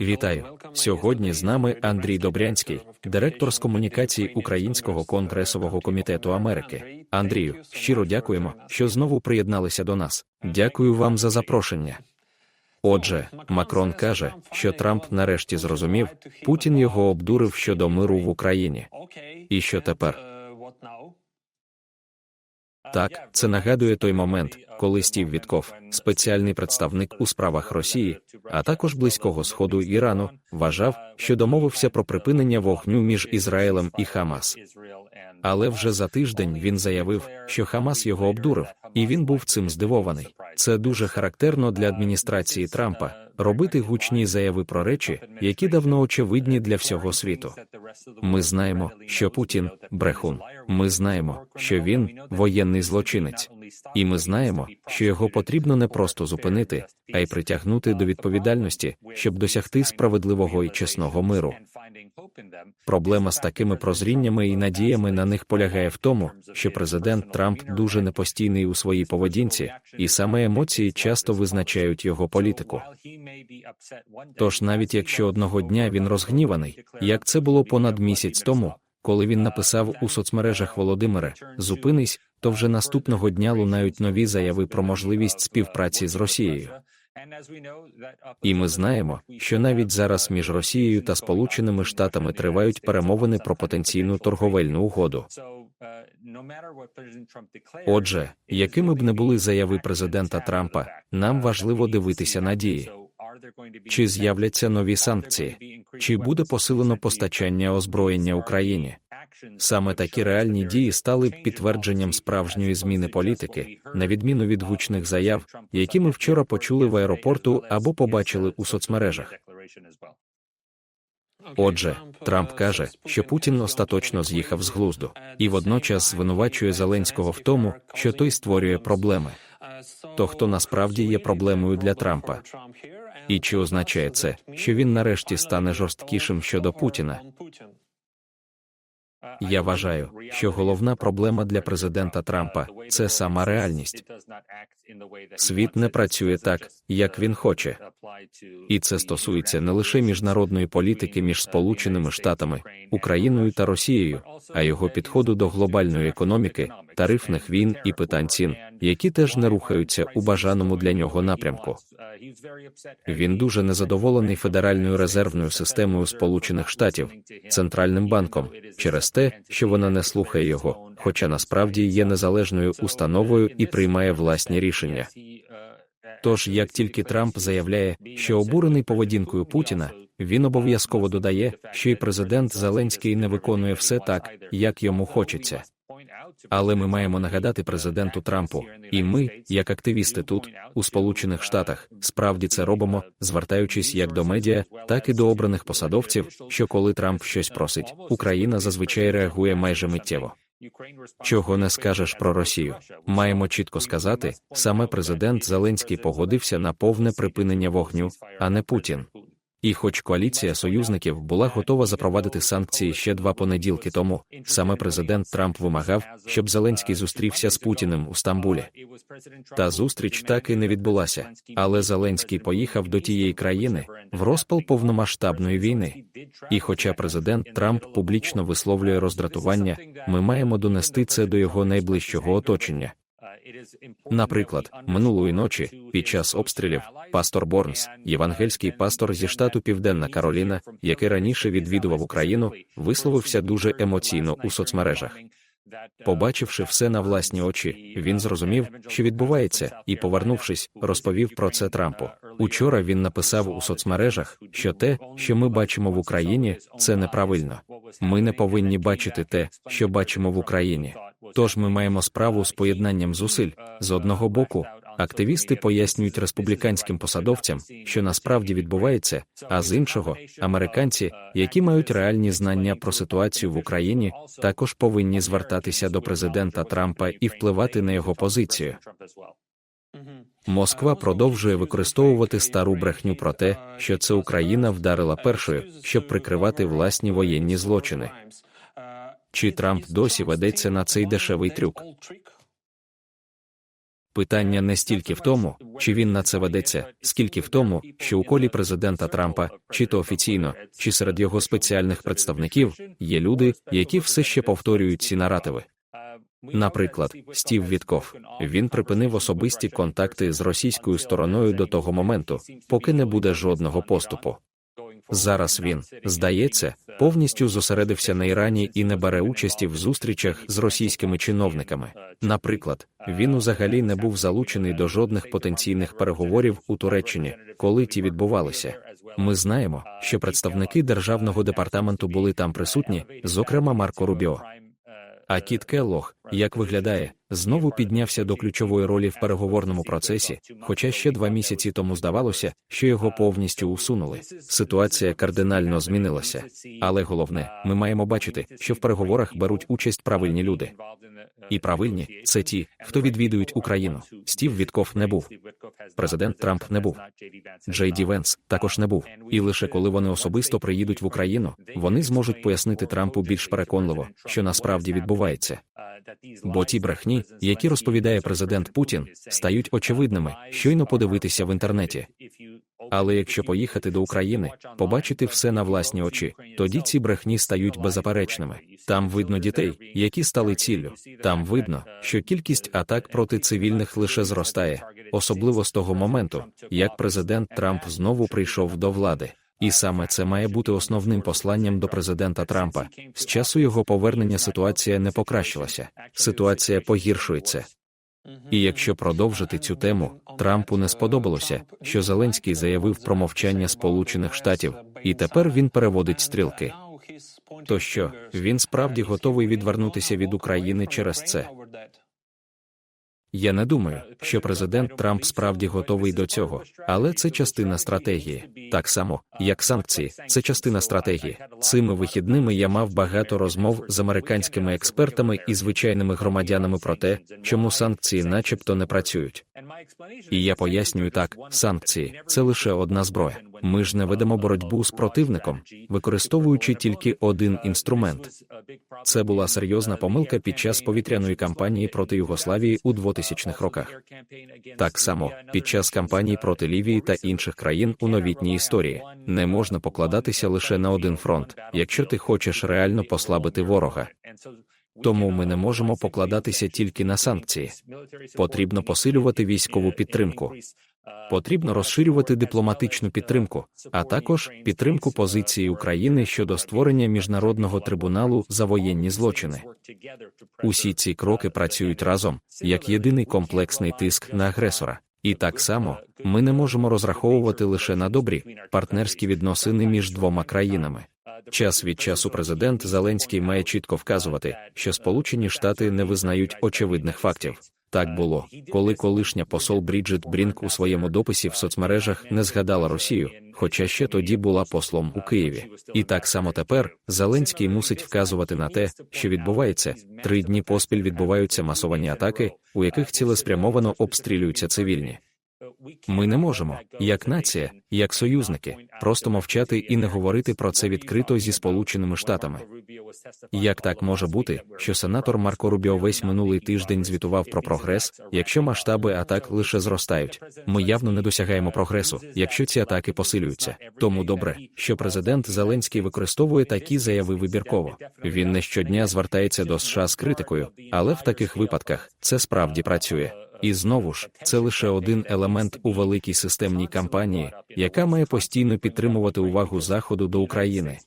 Вітаю сьогодні. З нами Андрій Добрянський, директор з комунікації Українського конгресового комітету Америки. Андрію, щиро дякуємо, що знову приєдналися до нас. Дякую вам за запрошення. Отже, Макрон каже, що Трамп нарешті зрозумів, Путін його обдурив щодо миру в Україні. І що тепер? Так, це нагадує той момент, коли Стів Вітков, спеціальний представник у справах Росії, а також близького сходу Ірану, вважав, що домовився про припинення вогню між Ізраїлем і Хамас. Але вже за тиждень він заявив, що Хамас його обдурив, і він був цим здивований. Це дуже характерно для адміністрації Трампа робити гучні заяви про речі, які давно очевидні для всього світу. Ми знаємо, що Путін брехун. Ми знаємо, що він воєнний злочинець, і ми знаємо, що його потрібно не просто зупинити, а й притягнути до відповідальності, щоб досягти справедливого і чесного миру. Проблема з такими прозріннями і надіями на них полягає в тому, що президент Трамп дуже непостійний у своїй поведінці, і саме емоції часто визначають його політику. Тож навіть якщо одного дня він розгніваний, як це було понад місяць тому, коли він написав у соцмережах Володимире, зупинись, то вже наступного дня лунають нові заяви про можливість співпраці з Росією. І ми знаємо, що навіть зараз між Росією та Сполученими Штатами тривають перемовини про потенційну торговельну угоду. Отже, якими б не були заяви президента Трампа, нам важливо дивитися на дії. Чи з'являться нові санкції, чи буде посилено постачання озброєння Україні? Саме такі реальні дії стали підтвердженням справжньої зміни політики, на відміну від гучних заяв, які ми вчора почули в аеропорту або побачили у соцмережах. Отже, Трамп каже, що Путін остаточно з'їхав з глузду, і водночас звинувачує Зеленського в тому, що той створює проблеми. То хто насправді є проблемою для Трампа? І чи означає це, що він нарешті стане жорсткішим щодо Путіна? Я вважаю, що головна проблема для президента Трампа це сама реальність. Світ не працює так, як він хоче. І це стосується не лише міжнародної політики між Сполученими Штатами, Україною та Росією, а його підходу до глобальної економіки, тарифних війн і питань цін, які теж не рухаються у бажаному для нього напрямку. Він дуже незадоволений федеральною резервною системою Сполучених Штатів, центральним банком, через те, що вона не слухає його, хоча насправді є незалежною установою і приймає власні рішення. Тож, як тільки Трамп заявляє, що обурений поведінкою Путіна, він обов'язково додає, що і президент Зеленський не виконує все так, як йому хочеться. Але ми маємо нагадати президенту Трампу, і ми, як активісти тут, у Сполучених Штатах, справді це робимо, звертаючись як до медіа, так і до обраних посадовців, що коли Трамп щось просить, Україна зазвичай реагує майже миттєво. Чого не скажеш про Росію? Маємо чітко сказати, саме президент Зеленський погодився на повне припинення вогню, а не Путін. І, хоч коаліція союзників була готова запровадити санкції ще два понеділки тому, саме президент Трамп вимагав, щоб Зеленський зустрівся з Путіним у Стамбулі. Та зустріч так і не відбулася. Але Зеленський поїхав до тієї країни в розпал повномасштабної війни. І, хоча президент Трамп публічно висловлює роздратування, ми маємо донести це до його найближчого оточення. Наприклад, минулої ночі, під час обстрілів, пастор Борнс, євангельський пастор зі штату Південна Кароліна, який раніше відвідував Україну, висловився дуже емоційно у соцмережах. Побачивши все на власні очі, він зрозумів, що відбувається, і, повернувшись, розповів про це Трампу. Учора він написав у соцмережах, що те, що ми бачимо в Україні, це неправильно. Ми не повинні бачити те, що бачимо в Україні. Тож ми маємо справу з поєднанням зусиль з одного боку. Активісти пояснюють республіканським посадовцям, що насправді відбувається, а з іншого, американці, які мають реальні знання про ситуацію в Україні, також повинні звертатися до президента Трампа і впливати на його позицію. Москва продовжує використовувати стару брехню про те, що це Україна вдарила першою, щоб прикривати власні воєнні злочини. Чи Трамп досі ведеться на цей дешевий трюк? Питання не стільки в тому, чи він на це ведеться, скільки в тому, що у колі президента Трампа, чи то офіційно, чи серед його спеціальних представників, є люди, які все ще повторюють ці наративи. Наприклад, Стів Вітков він припинив особисті контакти з російською стороною до того моменту, поки не буде жодного поступу. Зараз він, здається, повністю зосередився на Ірані і не бере участі в зустрічах з російськими чиновниками. Наприклад, він взагалі не був залучений до жодних потенційних переговорів у Туреччині, коли ті відбувалися. Ми знаємо, що представники державного департаменту були там присутні, зокрема Марко Рубіо. А Кіт Келлог, як виглядає, знову піднявся до ключової ролі в переговорному процесі, хоча ще два місяці тому здавалося, що його повністю усунули. Ситуація кардинально змінилася. Але головне, ми маємо бачити, що в переговорах беруть участь правильні люди. І правильні це ті, хто відвідують Україну. Стів Вітков не був. Президент Трамп не був. Джей Ді Венс також не був. І лише коли вони особисто приїдуть в Україну, вони зможуть пояснити Трампу більш переконливо, що насправді відбувається. Бо ті брехні, які розповідає президент Путін, стають очевидними, щойно подивитися в інтернеті. Але якщо поїхати до України, побачити все на власні очі, тоді ці брехні стають беззаперечними. Там видно дітей, які стали ціллю. Там видно, що кількість атак проти цивільних лише зростає, особливо з того моменту, як президент Трамп знову прийшов до влади. І саме це має бути основним посланням до президента Трампа. З часу його повернення ситуація не покращилася, ситуація погіршується. І якщо продовжити цю тему, Трампу не сподобалося, що Зеленський заявив про мовчання Сполучених Штатів, і тепер він переводить стрілки. То що він справді готовий відвернутися від України через це? Я не думаю, що президент Трамп справді готовий до цього, але це частина стратегії. Так само, як санкції, це частина стратегії. Цими вихідними я мав багато розмов з американськими експертами і звичайними громадянами про те, чому санкції, начебто, не працюють. І я пояснюю так: санкції це лише одна зброя. Ми ж не ведемо боротьбу з противником, використовуючи тільки один інструмент. Це була серйозна помилка під час повітряної кампанії проти Югославії у 2000-х роках. Так само під час кампаній проти Лівії та інших країн у новітній історії не можна покладатися лише на один фронт, якщо ти хочеш реально послабити ворога. Тому ми не можемо покладатися тільки на санкції. Потрібно посилювати військову підтримку. Потрібно розширювати дипломатичну підтримку, а також підтримку позиції України щодо створення міжнародного трибуналу за воєнні злочини. Усі ці кроки працюють разом як єдиний комплексний тиск на агресора. І так само ми не можемо розраховувати лише на добрі партнерські відносини між двома країнами. Час від часу президент Зеленський має чітко вказувати, що Сполучені Штати не визнають очевидних фактів. Так було, коли колишня посол Бріджит Брінк у своєму дописі в соцмережах не згадала Росію, хоча ще тоді була послом у Києві. І так само тепер Зеленський мусить вказувати на те, що відбувається. Три дні поспіль відбуваються масовані атаки, у яких цілеспрямовано обстрілюються цивільні. Ми не можемо, як нація, як союзники, просто мовчати і не говорити про це відкрито зі Сполученими Штатами. Як так може бути, що сенатор Марко Рубіо весь минулий тиждень звітував про прогрес, якщо масштаби атак лише зростають? Ми явно не досягаємо прогресу, якщо ці атаки посилюються. Тому добре, що президент Зеленський використовує такі заяви вибірково. Він не щодня звертається до США з критикою, але в таких випадках це справді працює. І знову ж, це лише один елемент у великій системній кампанії, яка має постійно підтримувати увагу Заходу до України.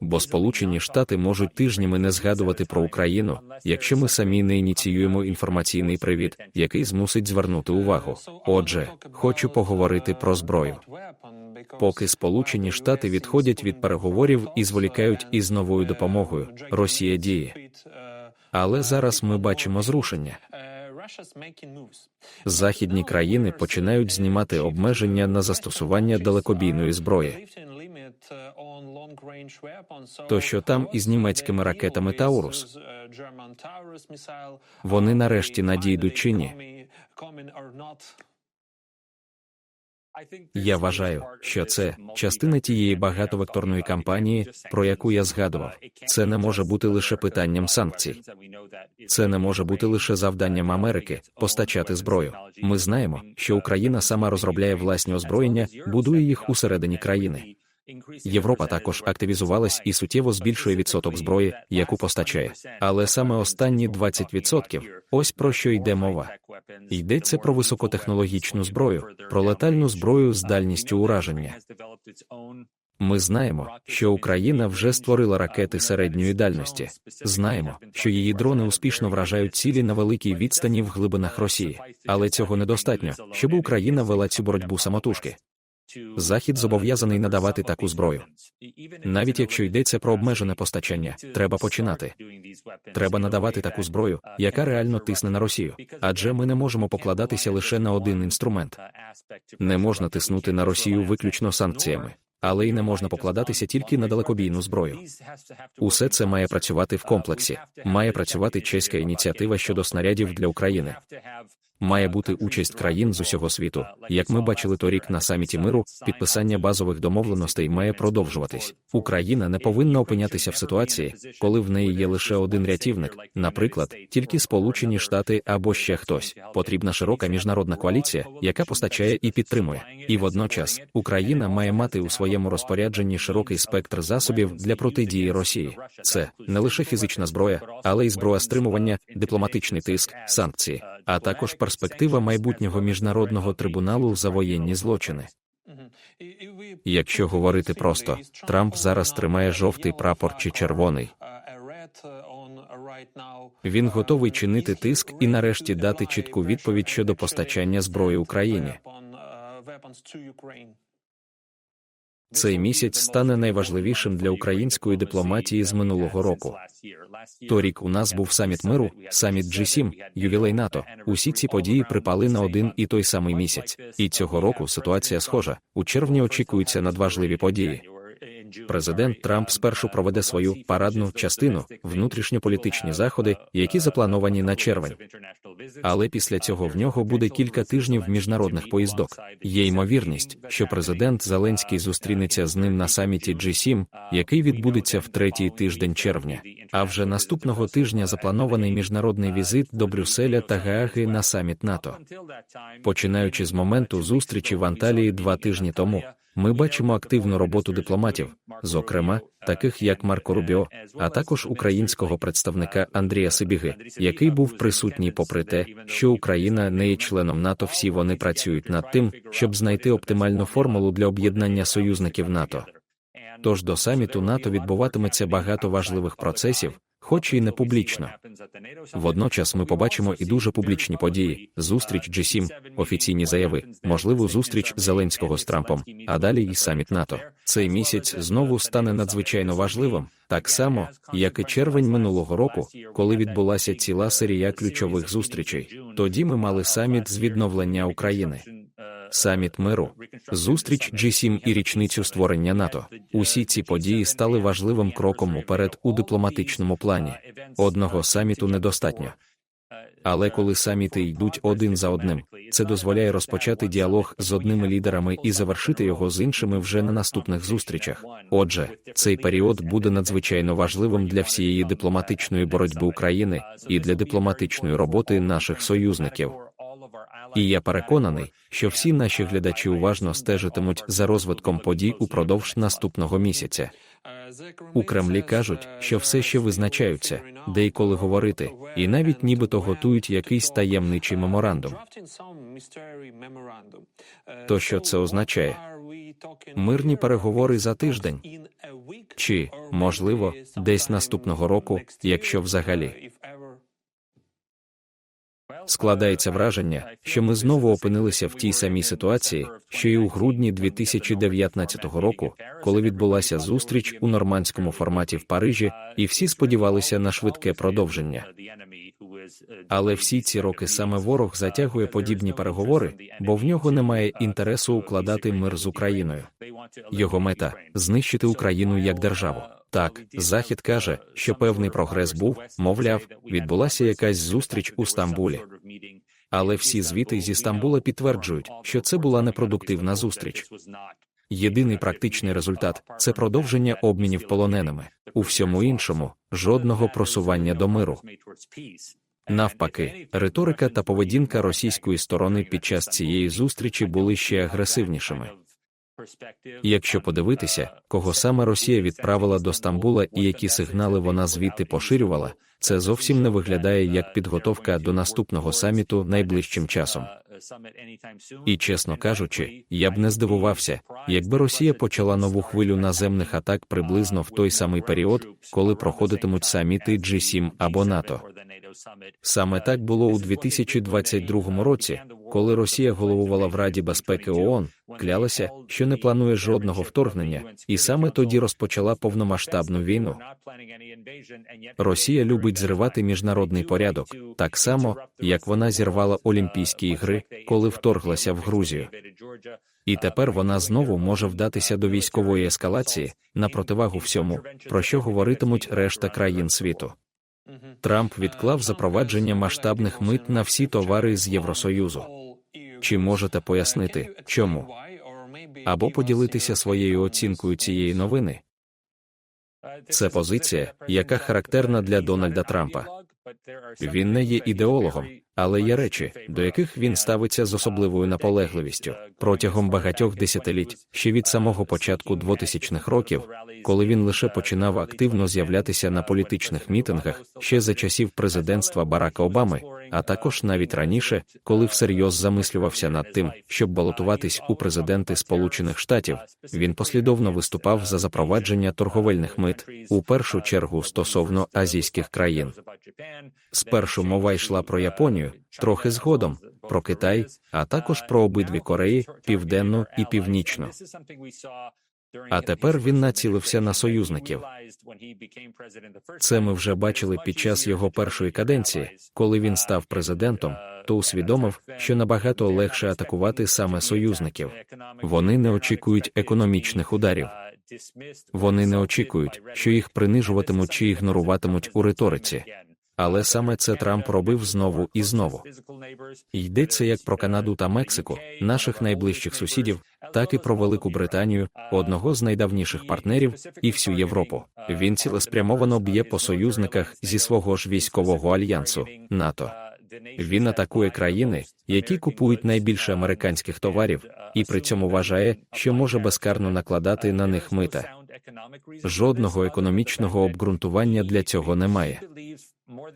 Бо Сполучені Штати можуть тижнями не згадувати про Україну, якщо ми самі не ініціюємо інформаційний привід, який змусить звернути увагу. Отже, хочу поговорити про зброю. Поки Сполучені Штати відходять від переговорів і зволікають із новою допомогою, Росія діє. Але зараз ми бачимо зрушення. Західні країни починають знімати обмеження на застосування далекобійної зброї. То що там із німецькими ракетами Таурус? Вони нарешті надійдуть чи ні? Я вважаю, що це частина тієї багатовекторної кампанії, про яку я згадував. Це не може бути лише питанням санкцій. Це не може бути лише завданням Америки постачати зброю. Ми знаємо, що Україна сама розробляє власні озброєння, будує їх усередині країни. Європа також активізувалась і суттєво збільшує відсоток зброї, яку постачає. Але саме останні 20% – ось про що йде мова. Йдеться про високотехнологічну зброю, про летальну зброю з дальністю ураження. Ми знаємо, що Україна вже створила ракети середньої дальності. Знаємо, що її дрони успішно вражають цілі на великій відстані в глибинах Росії, але цього недостатньо, щоб Україна вела цю боротьбу самотужки. Захід зобов'язаний надавати таку зброю. Навіть якщо йдеться про обмежене постачання, треба починати. Треба надавати таку зброю, яка реально тисне на Росію, адже ми не можемо покладатися лише на один інструмент. Не можна тиснути на Росію виключно санкціями, але й не можна покладатися тільки на далекобійну зброю. Усе це має працювати в комплексі. Має працювати чеська ініціатива щодо снарядів для України. Має бути участь країн з усього світу. Як ми бачили торік на саміті миру, підписання базових домовленостей має продовжуватись. Україна не повинна опинятися в ситуації, коли в неї є лише один рятівник, наприклад, тільки Сполучені Штати або ще хтось. Потрібна широка міжнародна коаліція, яка постачає і підтримує. І водночас Україна має мати у своєму розпорядженні широкий спектр засобів для протидії Росії. Це не лише фізична зброя, але й зброя стримування, дипломатичний тиск, санкції, а також перспектива майбутнього міжнародного трибуналу за воєнні злочини. Якщо говорити просто, Трамп зараз тримає жовтий прапор чи червоний. Він готовий чинити тиск і нарешті дати чітку відповідь щодо постачання зброї Україні. Цей місяць стане найважливішим для української дипломатії з минулого року. Торік у нас був саміт миру, саміт G7, ювілей НАТО. Усі ці події припали на один і той самий місяць. І цього року ситуація схожа. У червні очікуються надважливі події. Президент Трамп спершу проведе свою парадну частину, внутрішньополітичні заходи, які заплановані на червень. Але після цього в нього буде кілька тижнів міжнародних поїздок. Є ймовірність, що президент Зеленський зустрінеться з ним на саміті G7, який відбудеться в третій тиждень червня. А вже наступного тижня запланований міжнародний візит до Брюсселя та Гааги на саміт НАТО. Починаючи з моменту зустрічі в Анталії два тижні тому. Ми бачимо активну роботу дипломатів, зокрема таких як Марко Рубіо, а також українського представника Андрія Сибіги, який був присутній, попри те, що Україна не є членом НАТО. Всі вони працюють над тим, щоб знайти оптимальну формулу для об'єднання союзників НАТО. Тож до саміту НАТО відбуватиметься багато важливих процесів, хоч і не публічно. Водночас ми побачимо і дуже публічні події: зустріч G7, офіційні заяви, можливу зустріч Зеленського з Трампом, а далі і саміт НАТО. Цей місяць знову стане надзвичайно важливим, так само, як і червень минулого року, коли відбулася ціла серія ключових зустрічей. Тоді ми мали саміт з відновлення України саміт миру, зустріч G7 і річницю створення НАТО. Усі ці події стали важливим кроком уперед у дипломатичному плані. Одного саміту недостатньо. Але коли саміти йдуть один за одним, це дозволяє розпочати діалог з одними лідерами і завершити його з іншими вже на наступних зустрічах. Отже, цей період буде надзвичайно важливим для всієї дипломатичної боротьби України і для дипломатичної роботи наших союзників. І я переконаний, що всі наші глядачі уважно стежитимуть за розвитком подій упродовж наступного місяця. У Кремлі кажуть, що все ще визначаються, де і коли говорити, і навіть нібито готують якийсь таємничий меморандум. То що це означає? Мирні переговори за тиждень чи, можливо, десь наступного року, якщо взагалі. Складається враження, що ми знову опинилися в тій самій ситуації, що й у грудні 2019 року, коли відбулася зустріч у нормандському форматі в Парижі, і всі сподівалися на швидке продовження. Але всі ці роки саме ворог затягує подібні переговори, бо в нього немає інтересу укладати мир з Україною. Його мета знищити Україну як державу. Так, Захід каже, що певний прогрес був, мовляв, відбулася якась зустріч у Стамбулі. Але всі звіти зі Стамбула підтверджують, що це була непродуктивна зустріч. Єдиний практичний результат це продовження обмінів полоненими. У всьому іншому жодного просування до миру. Навпаки, риторика та поведінка російської сторони під час цієї зустрічі були ще агресивнішими. Якщо подивитися, кого саме Росія відправила до Стамбула і які сигнали вона звідти поширювала, це зовсім не виглядає як підготовка до наступного саміту найближчим часом. І чесно кажучи, я б не здивувався, якби Росія почала нову хвилю наземних атак приблизно в той самий період, коли проходитимуть саміти G7 або НАТО. Саме так було у 2022 році, коли Росія головувала в Раді безпеки ООН, клялася, що не планує жодного вторгнення, і саме тоді розпочала повномасштабну війну. Росія любить зривати міжнародний порядок, так само, як вона зірвала Олімпійські ігри, коли вторглася в Грузію. І тепер вона знову може вдатися до військової ескалації на противагу всьому, про що говоритимуть решта країн світу. Трамп відклав запровадження масштабних мит на всі товари з Євросоюзу. Чи можете пояснити, чому? Або поділитися своєю оцінкою цієї новини? Це позиція, яка характерна для Дональда Трампа. Він не є ідеологом, але є речі, до яких він ставиться з особливою наполегливістю протягом багатьох десятиліть, ще від самого початку 2000-х років, коли він лише починав активно з'являтися на політичних мітингах ще за часів президентства Барака Обами, а також навіть раніше, коли всерйоз замислювався над тим, щоб балотуватись у президенти Сполучених Штатів, він послідовно виступав за запровадження торговельних мит у першу чергу стосовно азійських країн. Спершу мова йшла про Японію, трохи згодом про Китай, а також про обидві Кореї, південну і північну. А тепер він націлився на союзників. Це ми вже бачили під час його першої каденції, коли він став президентом, то усвідомив, що набагато легше атакувати саме союзників. Вони не очікують економічних ударів. Вони не очікують, що їх принижуватимуть чи ігноруватимуть у риториці. Але саме це Трамп робив знову і знову. Йдеться як про Канаду та Мексику, наших найближчих сусідів, так і про Велику Британію, одного з найдавніших партнерів, і всю Європу. Він цілеспрямовано б'є по союзниках зі свого ж військового альянсу НАТО. Він атакує країни, які купують найбільше американських товарів, і при цьому вважає, що може безкарно накладати на них мита. Жодного економічного обґрунтування для цього немає.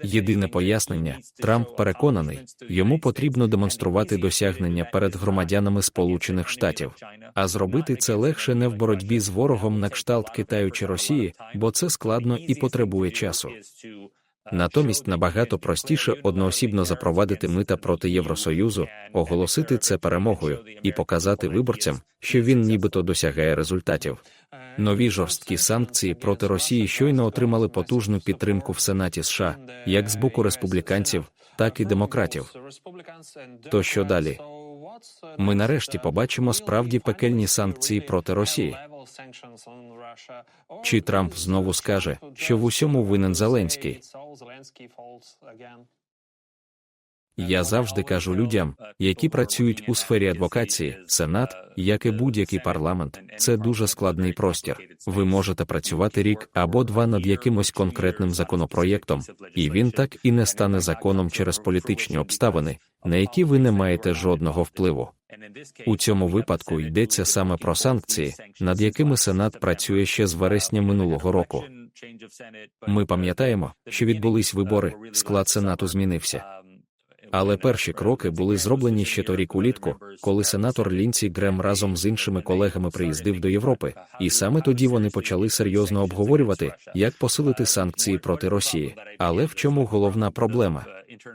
Єдине пояснення, Трамп переконаний, йому потрібно демонструвати досягнення перед громадянами Сполучених Штатів, а зробити це легше не в боротьбі з ворогом на кшталт Китаю чи Росії, бо це складно і потребує часу. Натомість набагато простіше одноосібно запровадити мита проти Євросоюзу, оголосити це перемогою і показати виборцям, що він нібито досягає результатів. Нові жорсткі санкції проти Росії щойно отримали потужну підтримку в Сенаті США, як з боку республіканців, так і демократів. То що далі? Ми нарешті побачимо справді пекельні санкції проти Росії. Чи Трамп знову скаже, що в усьому винен Зеленський? Я завжди кажу людям, які працюють у сфері адвокації, сенат, як і будь-який парламент, це дуже складний простір. Ви можете працювати рік або два над якимось конкретним законопроєктом, і він так і не стане законом через політичні обставини, на які ви не маєте жодного впливу. У цьому випадку йдеться саме про санкції, над якими Сенат працює ще з вересня минулого року. Ми пам'ятаємо, що відбулись вибори, склад Сенату змінився. Але перші кроки були зроблені ще торік улітку, коли сенатор Лінці Грем разом з іншими колегами приїздив до Європи, і саме тоді вони почали серйозно обговорювати, як посилити санкції проти Росії. Але в чому головна проблема?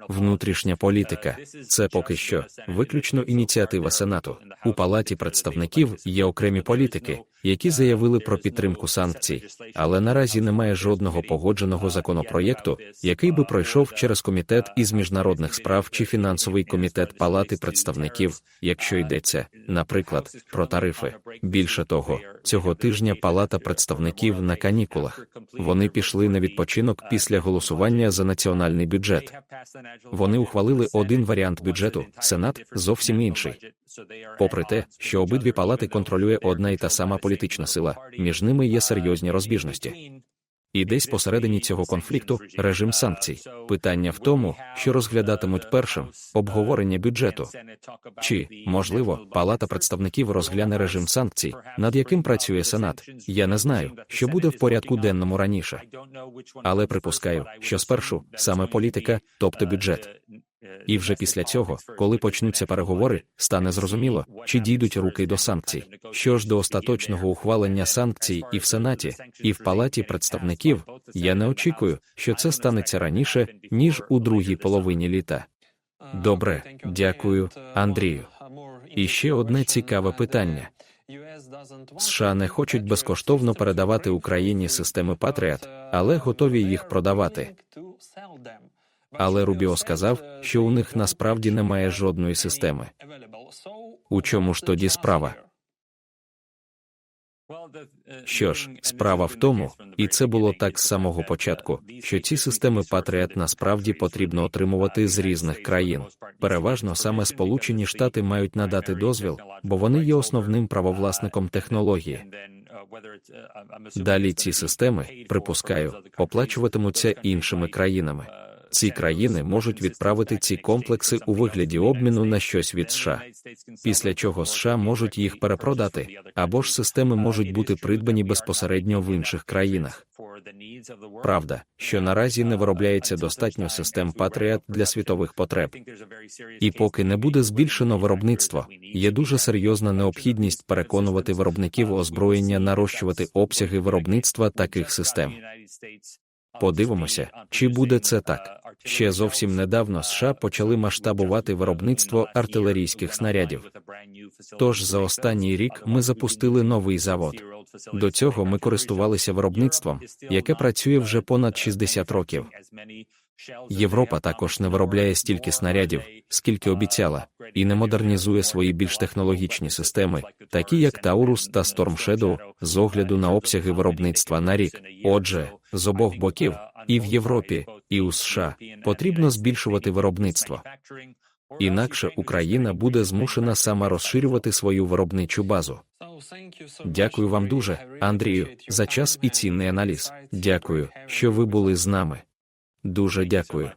Внутрішня політика це поки що виключно ініціатива Сенату. У палаті представників є окремі політики, які заявили про підтримку санкцій, але наразі немає жодного погодженого законопроєкту, який би пройшов через комітет із міжнародних справ справ чи фінансовий комітет Палати представників, якщо йдеться, наприклад, про тарифи. Більше того, цього тижня Палата представників на канікулах. Вони пішли на відпочинок після голосування за національний бюджет. Вони ухвалили один варіант бюджету, Сенат зовсім інший. Попри те, що обидві палати контролює одна і та сама політична сила, між ними є серйозні розбіжності. І десь посередині цього конфлікту режим санкцій. Питання в тому, що розглядатимуть першим обговорення бюджету. Чи, можливо, Палата представників розгляне режим санкцій, над яким працює Сенат. Я не знаю, що буде в порядку денному раніше. Але припускаю, що спершу саме політика, тобто бюджет. І вже після цього, коли почнуться переговори, стане зрозуміло, чи дійдуть руки до санкцій. Що ж до остаточного ухвалення санкцій і в Сенаті, і в Палаті представників, я не очікую, що це станеться раніше, ніж у другій половині літа. Добре, дякую, Андрію. І ще одне цікаве питання. США не хочуть безкоштовно передавати Україні системи Патріот, але готові їх продавати. Але Рубіо сказав, що у них насправді немає жодної системи. У чому ж тоді справа? Що ж, справа в тому, і це було так з самого початку, що ці системи Патріот насправді потрібно отримувати з різних країн. Переважно саме Сполучені Штати мають надати дозвіл, бо вони є основним правовласником технології. Далі ці системи, припускаю, оплачуватимуться іншими країнами. Ці країни можуть відправити ці комплекси у вигляді обміну на щось від США. Після чого США можуть їх перепродати, або ж системи можуть бути придбані безпосередньо в інших країнах. Правда, що наразі не виробляється достатньо систем Patriot для світових потреб. І поки не буде збільшено виробництво, є дуже серйозна необхідність переконувати виробників озброєння нарощувати обсяги виробництва таких систем. Подивимося, чи буде це так. Ще зовсім недавно США почали масштабувати виробництво артилерійських снарядів. Тож за останній рік ми запустили новий завод. До цього ми користувалися виробництвом, яке працює вже понад 60 років. Європа також не виробляє стільки снарядів, скільки обіцяла, і не модернізує свої більш технологічні системи, такі як Таурус та Storm Shadow, з огляду на обсяги виробництва на рік. Отже, з обох боків, і в Європі, і у США, потрібно збільшувати виробництво. Інакше Україна буде змушена сама розширювати свою виробничу базу. Дякую вам дуже, Андрію, за час і цінний аналіз. Дякую, що ви були з нами. Дуже дякую.